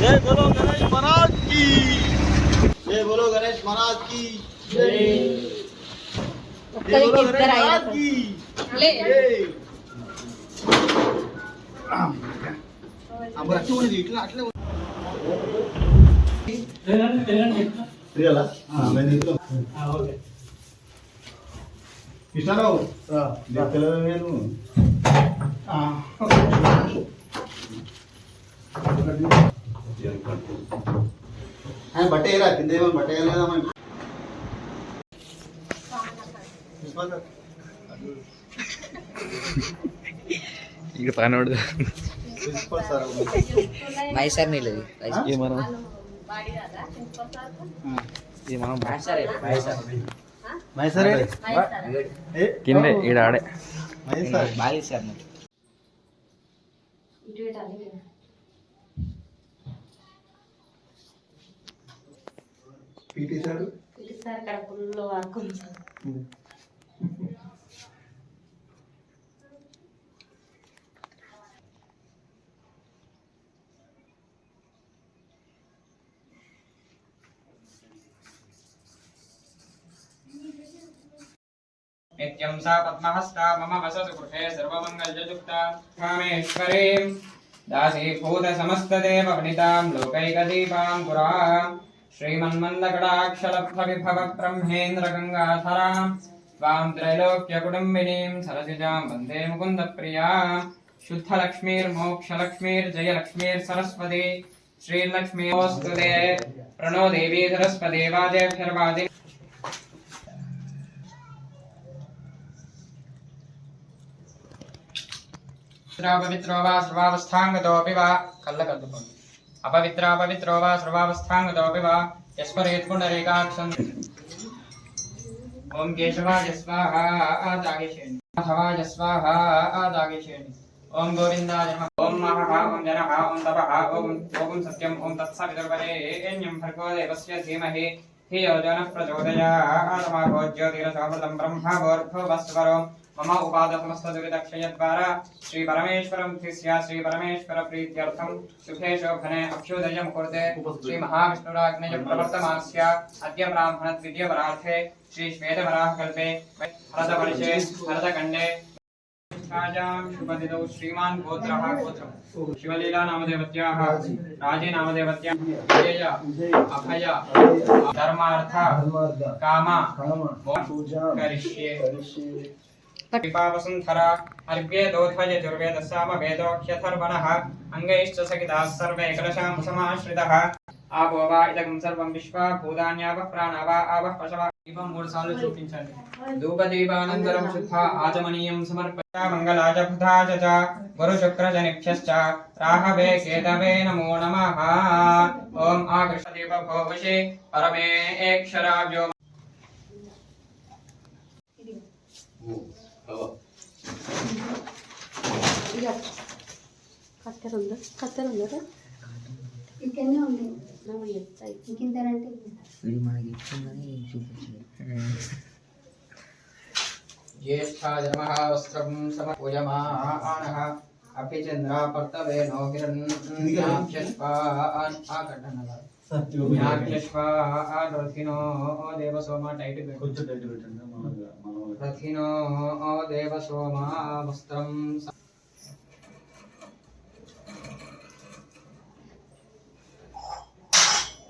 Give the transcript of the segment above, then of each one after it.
జై బోలో గణేష్ మహారాజ్కి! జై బోలో గణేష్ మహారాజ్కి! నేను. బట్ట వేయరా కింద ఏమన్నా బట్ట వేయలేదమ్మా ఇక పైన పడదు మైసార్ నీళ్ళది ఏమన్నా ఏమన్నా మైసార్ మైసార్. మైసార్? కింద ఈడ ఆడే. మైసార్. బాలి పీటీ సార్ పీటీ సార్ అక్కడ ఫుల్ వర్క్ ఉంది సార్ నిత్యం సా పద్మహస్తా మమ వససుకృతే సర్వమంగళయుక్తా కామేశ్వరీం దాసీభూత సమస్తదేవ వనితాం లోకైకదీపాం పురా श्रीमन्मन्दकटाक्षलब्धविभवब्रह्मेन्द्रगङ्गाधरां त्वां त्रैलोक्यकुटुम्बिनीं सरसिजां वन्दे मुकुन्दप्रिया शुद्धलक्ष्मीर्मोक्षलक्ष्मीर्जयलक्ष्मीर्सरस्वती श्रीलक्ष्मीस्तु ते प्रणो देवी सरस्वती वादेभ्यर्वादि पवित्रो वा सर्वावस्थाङ्गतोऽपि वा कल्लकल्लुकोण्डु अपवित्रापवित्रो वा, सर्वावस्थाङ्गतोऽपि वा यस्परेत् ॐ केशवाय स्वाहा आदागिषेणि माधवाय स्वाहा आदागिषेणि ॐ गोविन्दाय ॐ महः ॐ जनः ॐ तपः, ॐ ॐ सत्यम्, ॐ तत्सवितुर्वरेण्यं भर्गो देवस्य धीमहि। धियो जनः प्रचोदयात् माभो ज्योतिरसमृतं ब्रह्मभोर्भो वस्वरो मम उपाद समस्त दुरितक्षयद्वारा श्री परमेश्वरं तिस्या श्री परमेश्वर प्रीत्यर्थं शुभे शोभने अभ्युदय मुहूर्ते श्री महाविष्णुराग्नेय अद्य ब्राह्मण द्वितीय परार्थे श्री श्वेतवराह कल्पे भरतवर्षे भरतखण्डे राजां श्रीमान् गोत्रः गोत्रं। शिवलीला नामदेवत्याः राजे नामदेवत्याः विजय अभय धर्मार्थ काम करिष्ये। कृपावसुन्धरा अर्घ्येदोध्वयजुर्वेदस्साम वेदोह्यथर्वणः अङ्गैश्च सहिताः सर्वे कलशां समाश्रितः ఆపో వా ఇదకం సర్వం విశ్వ భూతాన్యావ ప్రాణవ ఆవః పశవ దీపం మూడు సార్లు చూపించండి ధూపదీపానంతరం శుద్ధ ఆచమనీయం సమర్పయ మంగళాజభుతాజ చ గురు శుక్ర జనిభ్యశ్చ రాహవే కేతవే నమో నమః ఓం ఆకృష్ణదీప భోవశే పరమే ఏక్షరాభ్యో కత్తెర ఉందా కత్తెర ఉందా ఇంకెన్నీ ఉంది నాకు చెప్తాయి ఇంకింతనంటే ఇది మనకి ఇచ్చిందని చూపించింది ज्येष्ठाय नमः वस्त्रं समपूयमानः अपि चन्द्रापर्तवे नो हिरण्याभ्यश्वान् आकटनः रथिनो देवसोमा टैट् కొంచెం టైట్ పెట్టండి మన మన रथिनो देवसोमा वस्त्रं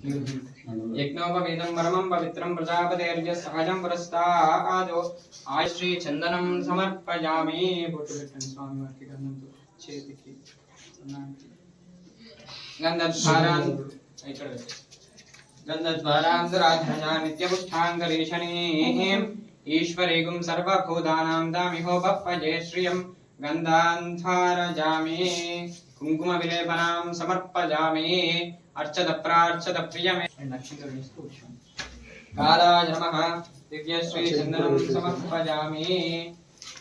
यज्ञोपवीतं परमं पवित्रं प्रजापतेर्य सहजं पुरस्ता आदो आश्री चन्दनं సమర్పయామి. బొట్టు పెట్టండి స్వామి వారికి గంధంతో చేతికి గంధద్వారాన్ ఇక్కడ గంధద్వారాంధరాధనజా నిత్యపుష్టాంగరీషణీం ఈశ్వరీగుం సర్వభూతానాం దామిహోపప్పజే శ్రియం గంధాంధారజామి. कुंकुम विलेपना समर्पजा अर्चत कुङ्कुमविलेपनां समर्पयामि अर्चदप्रार्चदप्रियमे दिव्य श्री चंद्रम समर्पयामि।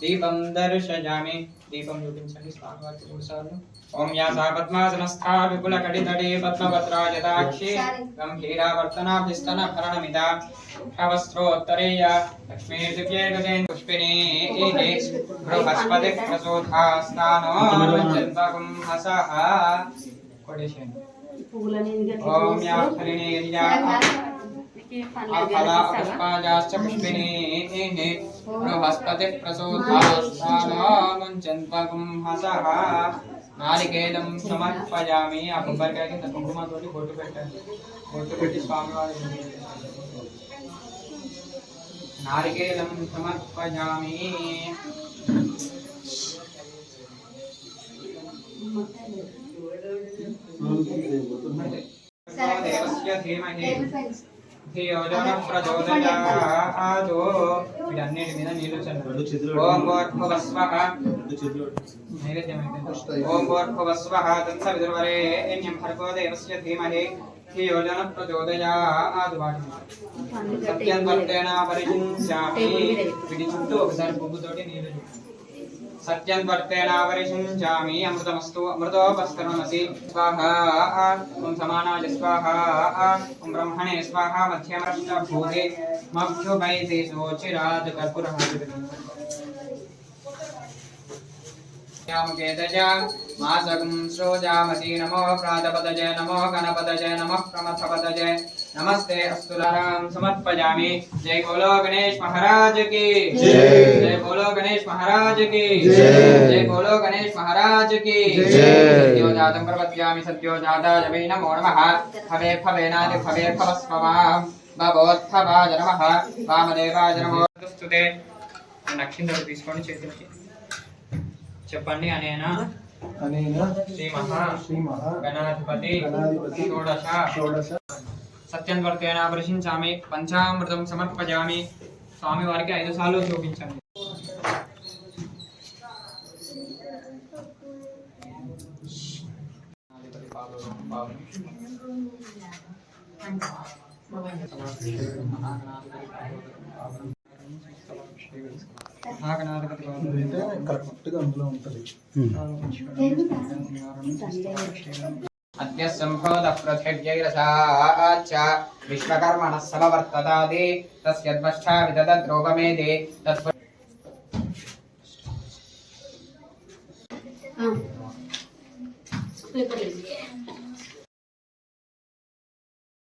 दीपं दर्शयामि। दीपं योगिं स्नानवाक्यमुसारम् ॐ या सा पद्मासनस्था विपुलकटितटे पद्मपत्राजदाक्षे गम्भीरावर्तनाभिस्तनभरणमिदा हवस्त्रोत्तरेया लक्ष्मीर्दिव्यैर्गजेन् पुष्पिणे एके बृहस्पतिः प्रसोधा स्नानो जन्मगुंहसः कोटेशन् ॐ या हरिणेर्या। बृहस्पति पुष्पिने बृहस्पतिः प्रसोदास्तानामुञ्चन्त्वगुं हसः। नारिकेलं समर्पयामि। आप ऊपर स्वामी वाले नारिकेलं देवस्य धीमहि ప్రచోదయాదు వీటన్నిటి మీద నీళ్ళు చల్లు ఓం ఒకసారి బొగ్గుతోటి నీళ్ళు सत्यं वर्तेनावरिषिञ्चामि अमृतमस्तु अमृतोपस्तरणमसि स्वाहा ॐ समानाय स्वाहा ॐ ब्रह्मणे स्वाहा, मध्यमरष्टभूते मभ्युपैति सोचिरात् कर्पुरः केतजा मासगं श्रोजामसि, नमो प्रातपदजय नमो गणपदजय नमः प्रमथपदजय గణపదజ నమః ప్రమథపదజ నమస్తే అస్తులారాం సమర్పయామి జై బోలో గణేష్ మహారాజ్ की जय। जय बोलो गणेश महाराज की जय। जय बोलो गणेश महाराज की जय। सत्योजातं प्रपद्यामि सत्योजाताय वै नमो नमः भवे भवेनादि भवे भवस्वमा भवोत्थवाय नमः वामदेवाय నమో స్తుతే నక్షిందరు తీసుకోండి చేతులకి చెప్పండి అనేనా అనేన శ్రీ మహా శ్రీ మహా గణాధిపతి గణాధిపతి షోడశ షోడశ సత్యంవర్తేన పరిశించామి పంచామృతం సమర్పజామి స్వామి వారికి ఐదు సార్లు చూపించండి మహాగణాధిపతి బాబు. ఇదైతే కరెక్ట్ గా అందులో ఉంటది अद्य सम्भवतः पृथिव्यैरसाच्च विश्वकर्मणः समवर्ततादि तस्यद्वष्टा विदधद्रूपमेदि तत्